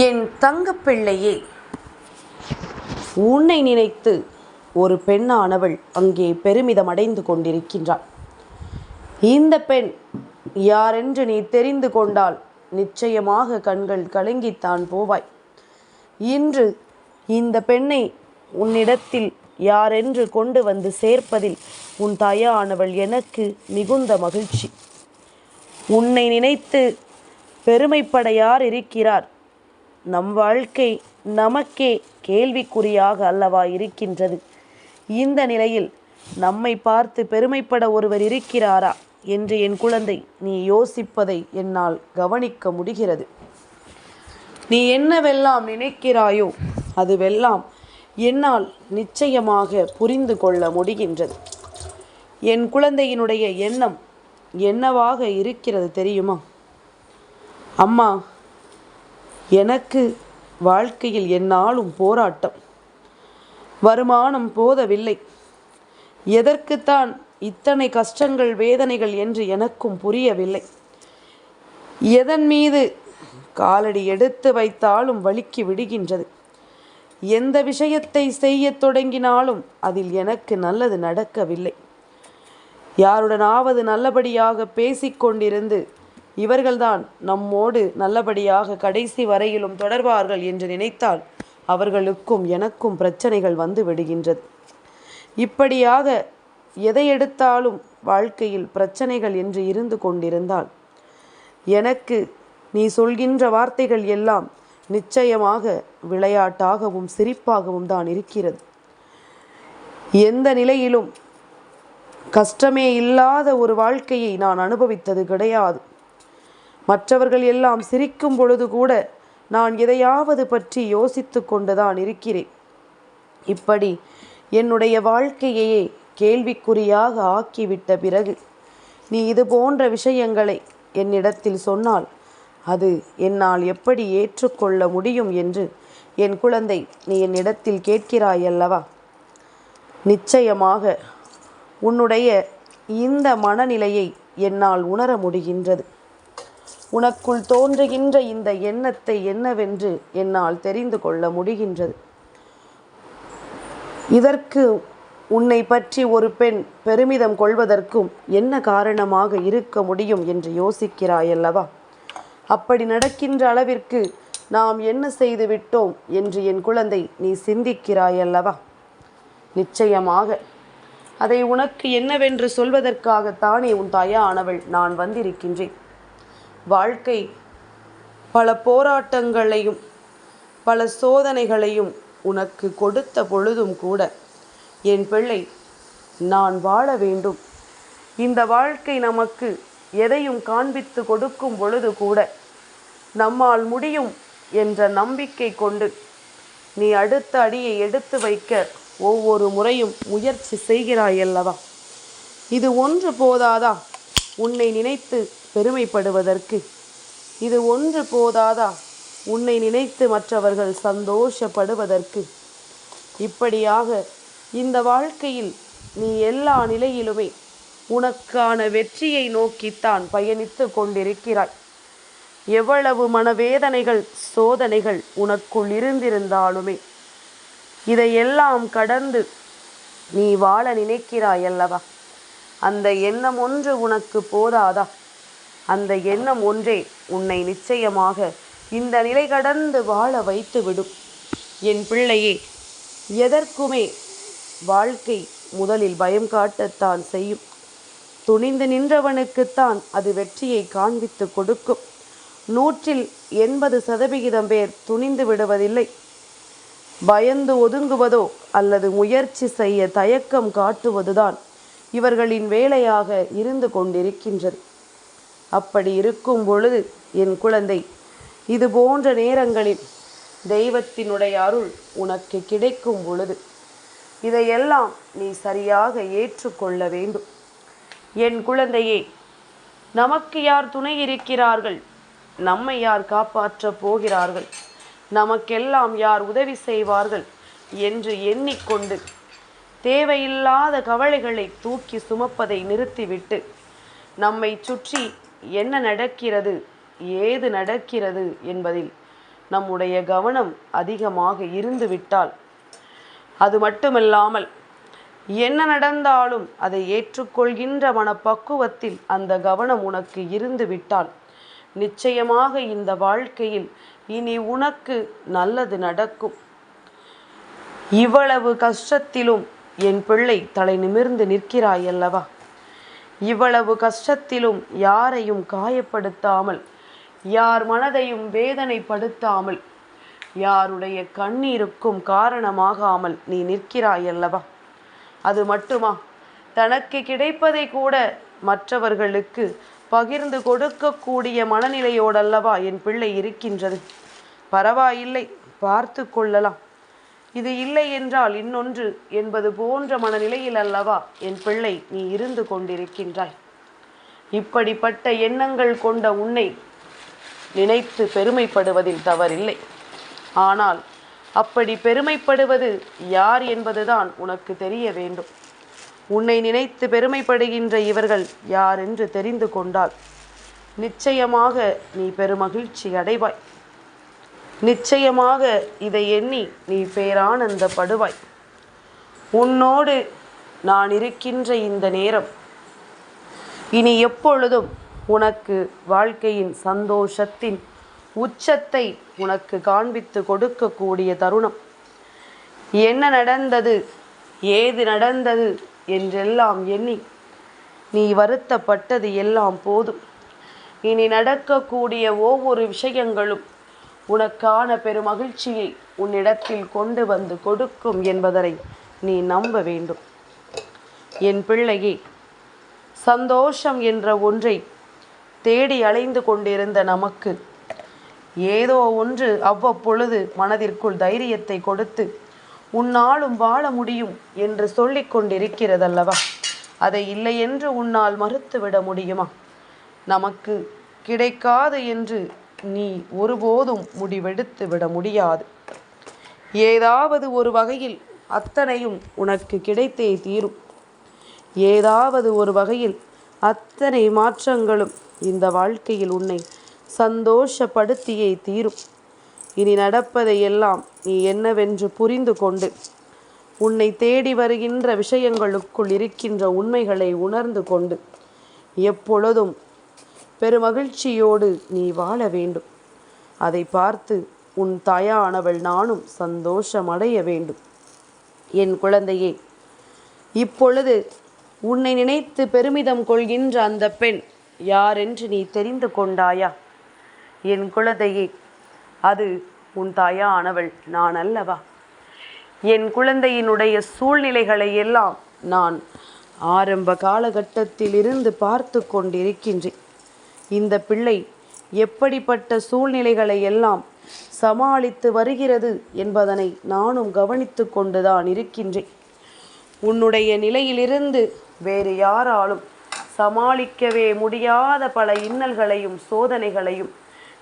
என் தங்கப்பிள்ளையே உன்னை நினைத்து ஒரு பெண்ணானவள் அங்கே பெருமிதம் அடைந்து கொண்டிருக்கின்றாள். இந்த பெண் யாரென்று நீ தெரிந்து கொண்டால் நிச்சயமாக கண்கள் கலங்கித்தான் போவாய். இன்று இந்த பெண்ணை உன்னிடத்தில் யாரென்று கொண்டு வந்து சேர்ப்பதில் உன் தாயானவள் எனக்கு மிகுந்த மகிழ்ச்சி. உன்னை நினைத்து பெருமைப்பட யார் இருக்கிறார். நம் வாழ்க்கை நமக்கே கேள்விக்குறியாக அல்லவா இருக்கின்றது? இந்த நிலையில் நம்மை பார்த்து பெருமைப்பட ஒருவர் இருக்கிறாரா என்று என் குழந்தை நீ யோசிப்பதை என்னால் கவனிக்க முடிகிறது. நீ என்னவெல்லாம் நினைக்கிறாயோ அதுவெல்லாம் என்னால் நிச்சயமாக புரிந்து கொள்ள முடிகின்றது. என் குழந்தையினுடைய எண்ணம் என்னவாக இருக்கிறது தெரியுமா? அம்மா எனக்கு வாழ்க்கையில் என்னாலும் போராட்டம். வருமானம் போதவில்லை. எதற்குத்தான் இத்தனை கஷ்டங்கள் வேதனைகள் என்று எனக்கும் புரியவில்லை. எதன் மீது காலடி எடுத்து வைத்தாலும் வலிக்கு விடுகின்றது. எந்த விஷயத்தை செய்யத் தொடங்கினாலும் அதில் எனக்கு நல்லது நடக்கவில்லை. யாருடனாவது நல்லபடியாக பேசிக்கொண்டிருந்து இவர்கள்தான் நம்மோடு நல்லபடியாக கடைசி வரையிலும் தொடர்வார்கள் என்று நினைத்தால் அவர்களுக்கும் எனக்கும் பிரச்சனைகள் வந்து விடுகின்றது. இப்படியாக எதை எடுத்தாலும் வாழ்க்கையில் பிரச்சனைகள் என்று இருந்து கொண்டிருந்தால் எனக்கு நீ சொல்கின்ற வார்த்தைகள் எல்லாம் நிச்சயமாக விளையாட்டாகவும் சிரிப்பாகவும் தான் இருக்கிறது. எந்த நிலையிலும் கஷ்டமே இல்லாத ஒரு வாழ்க்கையை நான் அனுபவித்தது கிடையாது. மற்றவர்கள் எல்லாம் சிரிக்கும் பொழுது கூட நான் எதையாவது பற்றி யோசித்து கொண்டுதான் இருக்கிறேன். இப்படி என்னுடைய வாழ்க்கையையே கேள்விக்குறியாக ஆக்கிவிட்ட பிறகு நீ இது போன்ற விஷயங்களை என்னிடத்தில் சொன்னால் அது என்னால் எப்படி ஏற்றுக்கொள்ள முடியும் என்று என் குழந்தை நீ என்னிடத்தில் கேட்கிறாயல்லவா நிச்சயமாக உன்னுடைய இந்த மனநிலையை என்னால் உணர முடிகின்றது. உனக்குள் தோன்றுகின்ற இந்த எண்ணத்தை என்னவென்று என்னால் தெரிந்து கொள்ள முடிகின்றது. இதற்கு உன்னை பற்றி ஒரு பெண் பெருமிதம் கொள்வதற்கும் என்ன காரணமாக இருக்க முடியும் என்று யோசிக்கிறாயல்லவா? அப்படி நடக்கின்ற அளவிற்கு நாம் என்ன செய்து விட்டோம் என்று என் குழந்தை நீ சிந்திக்கிறாயல்லவா? நிச்சயமாக. அதை உனக்கு என்னவென்று சொல்வதற்காகத்தானே உன் தாயானவள் நான் வந்திருக்கின்றேன். வாழ்க்கை பல போராட்டங்களையும் பல சோதனைகளையும் உனக்கு கொடுத்த பொழுதும் கூட என் பிள்ளை நான் வாழ வேண்டும். இந்த வாழ்க்கை நமக்கு எதையும் காண்பித்து கொடுக்கும் பொழுது கூட நம்மால் முடியும் என்ற நம்பிக்கை கொண்டு நீ அடுத்த அடியை எடுத்து வைக்க ஒவ்வொரு முறையும் முயற்சி செய்கிறாயல்லவா இது ஒன்று போதாதா? உன்னை நினைத்து பெருமைப்படுவதற்கு. இது ஒன்று போதாதா? உன்னை நினைத்து மற்றவர்கள் சந்தோஷப்படுவதற்கு. இப்படியாக இந்த வாழ்க்கையில் நீ எல்லா நிலையிலுமே உனக்கான வெற்றியை நோக்கித்தான் பயணித்து கொண்டிருக்கிறாய். எவ்வளவு மனவேதனைகள் சோதனைகள் உனக்குள் இருந்திருந்தாலுமே இதையெல்லாம் கடந்து நீ வாழ நினைக்கிறாய் அல்லவா? அந்த எண்ணம் ஒன்று உனக்கு போதாதா? அந்த எண்ணம் ஒன்றே உன்னை நிச்சயமாக இந்த நிலை கடந்து வாழ வைத்து விடும் என் பிள்ளையே எதற்குமே வாழ்க்கை முதலில் பயம் காட்டத்தான் செய்யும். துணிந்து நின்றவனுக்குத்தான் அது வெற்றியை காண்பித்து கொடுக்கும். நூற்றில் எண்பது சதவிகிதம் பேர் துணிந்து விடுவதில்லை. பயந்து ஒதுங்குவதோ அல்லது முயற்சி செய்ய தயக்கம் காட்டுவதுதான் இவர்களின் வேலையாக இருந்து கொண்டிருக்கின்றது. அப்படி இருக்கும் பொழுது என் குழந்தை இது போன்ற நேரங்களில் தெய்வத்தினுடைய அருள் உனக்கு கிடைக்கும் பொழுது இதையெல்லாம் நீ சரியாக ஏற்றுக்கொள்ள வேண்டும். என் குழந்தையே நமக்கு யார் துணை இருக்கிறார்கள்? நம்மை யார் காப்பாற்றப் போகிறார்கள்? நமக்கெல்லாம் யார் உதவி செய்வார்கள்? என்று எண்ணிக்கொண்டு தேவையில்லாத கவலைகளை தூக்கி சுமப்பதை நிறுத்திவிட்டு நம்மை சுற்றி என்ன நடக்கிறது? ஏது நடக்கிறது என்பதில் நம்முடைய கவனம் அதிகமாக இருந்துவிட்டால் அது மட்டுமில்லாமல் என்ன நடந்தாலும் அதை ஏற்றுக்கொள்கின்ற மனப்பக்குவத்தில் அந்த கவனம் உனக்கு இருந்து விட்டால் நிச்சயமாக இந்த வாழ்க்கையில் இனி உனக்கு நல்லது நடக்கும். இவ்வளவு கஷ்டத்திலும் என் பிள்ளை தலை நிமிர்ந்து நிற்கிறாய் அல்லவா? இவ்வளவு கஷ்டத்திலும் யாரையும் காயப்படுத்தாமல் யார் மனதையும் வேதனைப்படுத்தாமல் யாருடைய கண்ணீருக்கும் காரணமாகாமல் நீ நிற்கிறாய் அல்லவா அது மட்டுமா? தனக்கு கிடைப்பதை கூட மற்றவர்களுக்கு பகிர்ந்து கொடுக்கக்கூடிய மனநிலையோடல்லவா என் பிள்ளை இருக்கின்றது? பரவாயில்லை பார்த்து கொள்ளலாம். இது இல்லை என்றால் இன்னொன்று என்பது போன்ற மனநிலையில் அல்லவா என் பிள்ளை நீ இருந்து கொண்டிருக்கின்றாய். இப்படிப்பட்ட எண்ணங்கள் கொண்ட உன்னை நினைத்து பெருமைப்படுவதில் தவறில்லை. ஆனால் அப்படி பெருமைப்படுவது யார் என்பதுதான் உனக்கு தெரிய வேண்டும். உன்னை நினைத்து பெருமைப்படுகின்ற இவர்கள் யார் என்று தெரிந்து கொண்டால் நிச்சயமாக நீ பெருமகிழ்ச்சி அடைவாய். நிச்சயமாக இதை எண்ணி நீ பேரானந்தப்படுவாய் உன்னோடு நான் இருக்கின்ற இந்த நேரம் இனி எப்பொழுதும் உனக்கு வாழ்க்கையின் சந்தோஷத்தின் உச்சத்தை உனக்கு காண்பித்து கொடுக்கக்கூடிய தருணம். என்ன நடந்தது ஏது நடந்தது என்றெல்லாம் எண்ணி நீ வருத்தப்பட்டது எல்லாம் போதும். இனி நடக்கக்கூடிய ஒவ்வொரு விஷயங்களும் உனக்கான பெருமகிழ்ச்சியை உன்னிடத்தில் கொண்டு வந்து கொடுக்கும் என்பதனை நீ நம்ப வேண்டும். என் பிள்ளையே சந்தோஷம் என்ற ஒன்றை தேடி அலைந்து கொண்டிருந்த நமக்கு ஏதோ ஒன்று அவ்வப்பொழுது மனதிற்குள் தைரியத்தை கொடுத்து உன்னாலும் வாழ முடியும் என்று சொல்லிக் கொண்டிருக்கிறதல்லவா? அதை இல்லை என்று உன்னால் மறுத்துவிட முடியுமா? நமக்கு கிடைக்காது என்று நீ ஒருபோதும் முடிவெடுத்து விட முடியாது. ஏதாவது ஒரு வகையில் அத்தனையும் உனக்கு கிடைத்தே தீரும். ஏதாவது ஒரு வகையில் அத்தனை மாற்றங்களும் இந்த வாழ்க்கையில் உன்னை சந்தோஷப்படுத்தியே தீரும். இனி நடப்பதை எல்லாம் நீ என்னவென்று புரிந்து கொண்டு உன்னை தேடி வருகின்ற விஷயங்களுக்குள் இருக்கின்ற உண்மைகளை உணர்ந்து கொண்டு எப்பொழுதும் பெருமகிழ்ச்சியோடு நீ வாழ வேண்டும். அதை பார்த்து உன் தாயானவள் நானும் சந்தோஷமடைய வேண்டும். என் குழந்தையே இப்பொழுது உன்னை நினைத்து பெருமிதம் கொள்கின்ற அந்த பெண் யாரென்று நீ தெரிந்து கொண்டாயா? என் குழந்தையே அது உன் தாயானவள் நான் அல்லவா? என் குழந்தையினுடைய சூழ்நிலைகளை எல்லாம் நான் ஆரம்ப காலகட்டத்தில் இருந்து பார்த்து கொண்டிருக்கின்றேன். இந்த பிள்ளை எப்படிப்பட்ட சூழ்நிலைகளை எல்லாம் சமாளித்து வருகிறது என்பதனை நானும் கவனித்து கொண்டுதான் இருக்கின்றேன். உன்னுடைய நிலையிலிருந்து வேறு யாராலும் சமாளிக்கவே முடியாத பல இன்னல்களையும் சோதனைகளையும்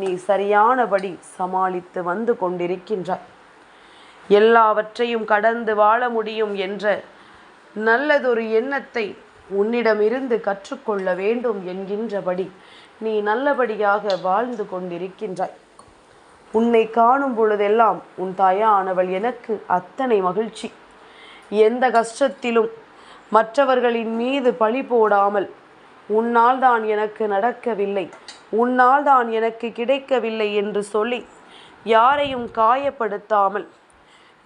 நீ சரியானபடி சமாளித்து வந்து கொண்டிருக்கின்றாய். எல்லாவற்றையும் கடந்து வாழ முடியும் என்ற நல்லதொரு எண்ணத்தை உன்னிடமிருந்து கற்றுக்கொள்ள வேண்டும் என்கின்றபடி நீ நல்லபடியாக வாழ்ந்து கொண்டிருக்கின்றாய். உன்னை காணும் பொழுதெல்லாம் உன் தாயானவள் எனக்கு அத்தனை மகிழ்ச்சி. எந்த கஷ்டத்திலும் மற்றவர்களின் மீது பழி போடாமல் உன்னால் தான் எனக்கு நடக்கவில்லை உன்னால் தான் எனக்கு கிடைக்கவில்லை என்று சொல்லி யாரையும் காயப்படுத்தாமல்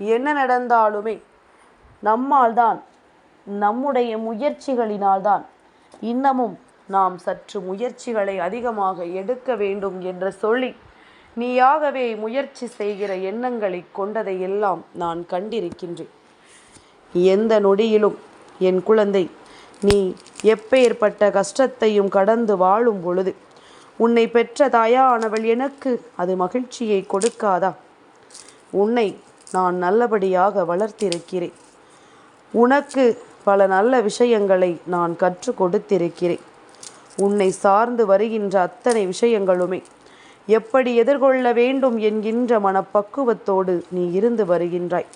என்ன நடந்தாலுமே நம்மால் தான் நம்முடைய முயற்சிகளினால்தான் இன்னமும் நாம் சற்று முயற்சிகளை அதிகமாக எடுக்க வேண்டும் என்று சொல்லி நீயாகவே முயற்சி செய்கிற எண்ணங்களை கொண்டதை எல்லாம் நான் கண்டிருக்கின்றேன். எந்த நொடியிலும் என் குழந்தை நீ எப்பேற்பட்ட கஷ்டத்தையும் கடந்து வாழும் பொழுது உன்னை பெற்ற தாயானவள் எனக்கு அது மகிழ்ச்சியை கொடுக்காதா? உன்னை நான் நல்லபடியாக வளர்த்திருக்கிறேன். உனக்கு பல நல்ல விஷயங்களை நான் கற்றுக் கொடுத்திருக்கிறேன். உன்னை சார்ந்து வருகின்ற அத்தனை விஷயங்களுமே. எப்படி எதிர்கொள்ள வேண்டும் என்கின்ற மனப்பக்குவத்தோடு நீ இருந்து வருகின்றாய்.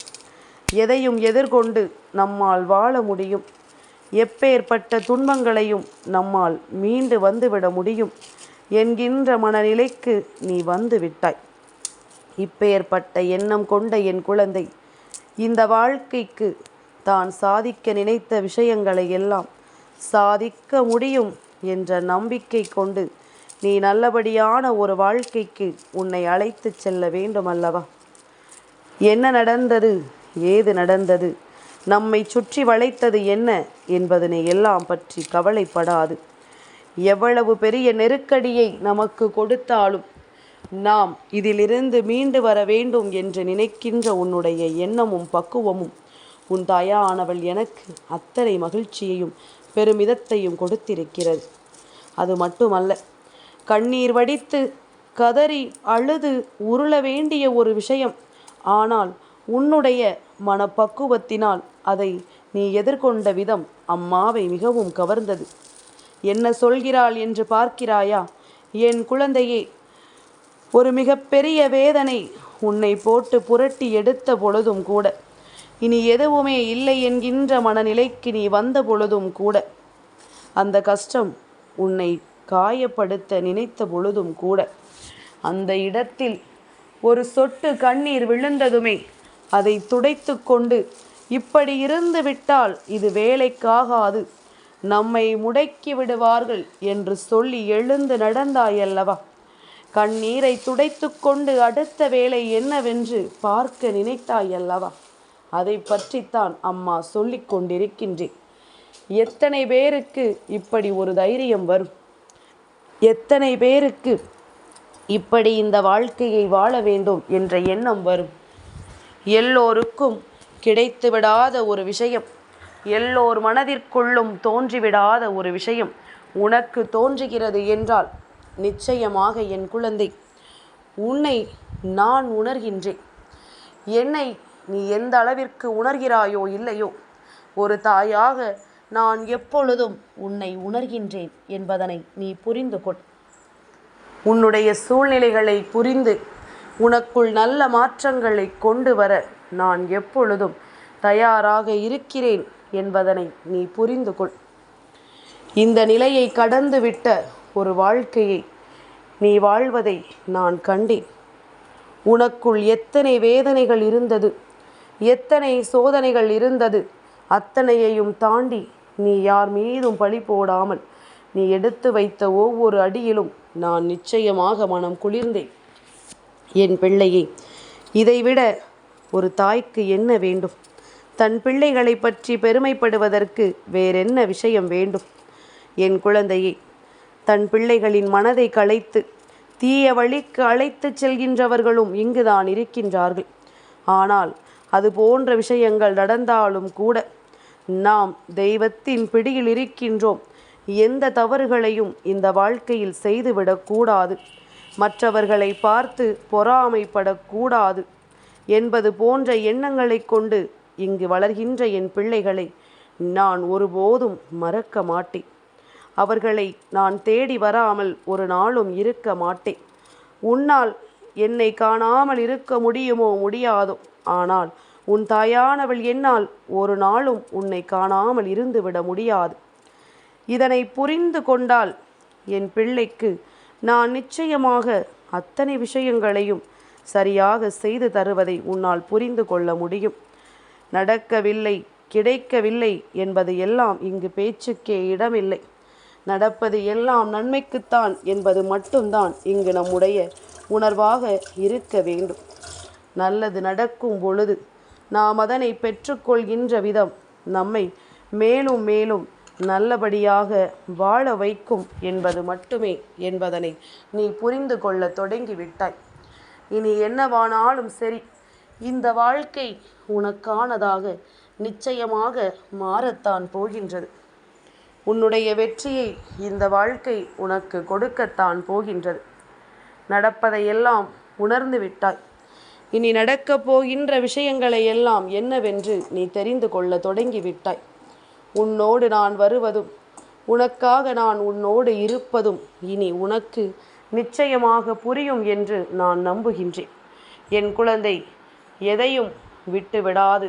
எதையும் எதிர்கொண்டு நம்மால் வாழ முடியும். எப்பேற்பட்ட துன்பங்களையும் நம்மால் மீண்டு வந்துவிட முடியும் என்கின்ற மனநிலைக்கு நீ வந்து விட்டாய். இப்பேற்பட்ட எண்ணம் கொண்ட என் குழந்தை இந்த வாழ்க்கைக்கு தான் சாதிக்க நினைத்த விஷயங்களை எல்லாம் சாதிக்க முடியும் என்ற நம்பிக்கை கொண்டு நீ நல்லபடியான ஒரு வாழ்க்கைக்கு உன்னை அழைத்துச் செல்ல வேண்டும் அல்லவா என்ன நடந்தது? ஏது நடந்தது? நம்மை சுற்றி வளைத்தது என்ன என்பதனை எல்லாம் பற்றி கவலைப்படாது. எவ்வளவு பெரிய நெருக்கடியை நமக்கு கொடுத்தாலும் நாம் இதிலிருந்து மீண்டு வர வேண்டும் என்று நினைக்கின்ற உன்னுடைய எண்ணமும் பக்குவமும் உன் தாயானவள் எனக்கு அத்தனை மகிழ்ச்சியையும் பெருமிதத்தையும் கொடுத்திருக்கிறது. அது மட்டுமல்ல கண்ணீர் வடித்து கதறி அழுது உருள வேண்டிய ஒரு விஷயம். ஆனால் உன்னுடைய மனப்பக்குவத்தினால் அதை நீ எதிர்கொண்ட விதம் அம்மாவை மிகவும் கவர்ந்தது. என்ன சொல்கிறாள் என்று பார்க்கிறாயா? என் குழந்தையே ஒரு மிகப்பெரிய வேதனை உன்னை போட்டு புரட்டி எடுத்த பொழுதும் கூட இனி எதுவுமே இல்லை என்கின்ற மனநிலைக்கு நீ வந்த பொழுதும் கூட. அந்த கஷ்டம் உன்னை காயப்படுத்த நினைத்த பொழுதும் கூட. அந்த இடத்தில் ஒரு சொட்டு கண்ணீர் விழுந்ததுமே அதை துடைத்து கொண்டு இப்படி இருந்து விட்டால் இது வேலைக்காகாது. நம்மை முடக்கி விடுவார்கள் என்று சொல்லி எழுந்து நடந்தாயல்லவா? கண்ணீரை துடைத்து கொண்டு அடுத்த வேலை என்னவென்று பார்க்க நினைத்தாயல்லவா? அதை பற்றித்தான் அம்மா சொல்லிக் கொண்டிருக்கின்றேன். எத்தனை பேருக்கு இப்படி ஒரு தைரியம் வரும்? எத்தனை பேருக்கு இப்படி இந்த வாழ்க்கையை வாழ வேண்டும் என்ற எண்ணம் வரும்? எல்லோருக்கும் கிடைத்துவிடாத ஒரு விஷயம் எல்லோர் மனதிற்குள்ளும் தோன்றிவிடாத ஒரு விஷயம் உனக்கு தோன்றுகிறது என்றால் நிச்சயமாக என் குழந்தை உன்னை நான் உணர்கின்றேன். என்னை நீ எந்த அளவிற்கு உணர்கிறாயோ இல்லையோ ஒரு தாயாக நான் எப்பொழுதும் உன்னை உணர்கின்றேன் என்பதனை நீ புரிந்து கொள். உன்னுடைய சூழ்நிலைகளை புரிந்து உனக்குள் நல்ல மாற்றங்களை கொண்டு வர நான் எப்பொழுதும் தயாராக இருக்கிறேன் என்பதனை நீ புரிந்து கொள். இந்த நிலையை கடந்துவிட்ட ஒரு வாழ்க்கையை நீ வாழ்வதை நான் கண்டேன். உனக்குள் எத்தனை வேதனைகள் இருந்தது எத்தனை சோதனைகள் இருந்தது? அத்தனையையும் தாண்டி நீ யார் மீதும் பழி போடாமல் நீ எடுத்து வைத்த ஒவ்வொரு அடியிலும் நான் நிச்சயமாக மனம் குளிர்ந்தேன். என் பிள்ளையே இதைவிட ஒரு தாய்க்கு என்ன வேண்டும்? தன் பிள்ளைகளை பற்றி பெருமைப்படுவதற்கு வேறென்ன விஷயம் வேண்டும்? என் குழந்தையே தன் பிள்ளைகளின் மனதை களைத்து தீய வழிக்கு அழைத்துச் செல்கின்றவர்களும் இங்குதான் இருக்கின்றார்கள். ஆனால் அது போன்ற விஷயங்கள் நடந்தாலும் கூட நாம் தெய்வத்தின் பிடியில் இருக்கின்றோம். எந்த தவறுகளையும் இந்த வாழ்க்கையில் செய்துவிடக்கூடாது மற்றவர்களை பார்த்து பொறாமைப்படக்கூடாது என்பது போன்ற எண்ணங்களை கொண்டு இங்கு வளர்கின்ற என் பிள்ளைகளை நான் ஒருபோதும் மறக்க மாட்டேன். அவர்களை நான் தேடி வராமல் ஒரு நாளும் இருக்க மாட்டேன். உன்னால் என்னை காணாமல் இருக்க முடியுமோ முடியாதோ ஆனால் உன் தாயானவள் என்னால் ஒரு நாளும் உன்னை காணாமல் இருந்துவிட முடியாது. இதனை புரிந்து கொண்டால் என் பிள்ளைக்கு நான் நிச்சயமாக அத்தனை விஷயங்களையும் சரியாக செய்து தருவதை உன்னால் புரிந்து கொள்ள முடியும். நடக்கவில்லை கிடைக்கவில்லை என்பது எல்லாம் இங்கு பேச்சுக்கே இடமில்லை. நடப்பது எல்லாம் நன்மைக்குத்தான் என்பது மட்டும்தான் இங்கு நம்முடைய உணர்வாக இருக்க வேண்டும். நல்லது நடக்கும் பொழுது நாம் அதனை பெற்றுக்கொள்கின்ற விதம் நம்மை மேலும் மேலும் நல்லபடியாக வாழ வைக்கும் என்பது மட்டுமே என்பதனை நீ புரிந்து கொள்ள தொடங்கிவிட்டாய். இனி என்னவானாலும் சரி இந்த வாழ்க்கை உனக்கானதாக நிச்சயமாக மாறத்தான் போகின்றது. உன்னுடைய வெற்றியை இந்த வாழ்க்கை உனக்கு கொடுக்கத்தான் போகின்றது. நடப்பதையெல்லாம் உணர்ந்து விட்டாய். இனி நடக்கப் போகின்ற விஷயங்களை எல்லாம் என்னவென்று நீ தெரிந்து கொள்ள தொடங்கிவிட்டாய். உன்னோடு நான் வருவதும் உனக்காக நான் உன்னோடு இருப்பதும் இனி உனக்கு நிச்சயமாக புரியும் என்று நான் நம்புகின்றேன். என் குழந்தை எதையும் விட்டுவிடாது.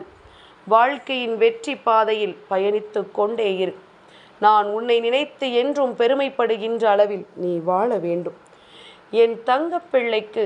வாழ்க்கையின் வெற்றி பாதையில் பயணித்து கொண்டே இரு. நான் உன்னை நினைத்து என்றும் பெருமைப்படுகின்ற அளவில் நீ வாழ வேண்டும். என் தங்கப்பிள்ளைக்கு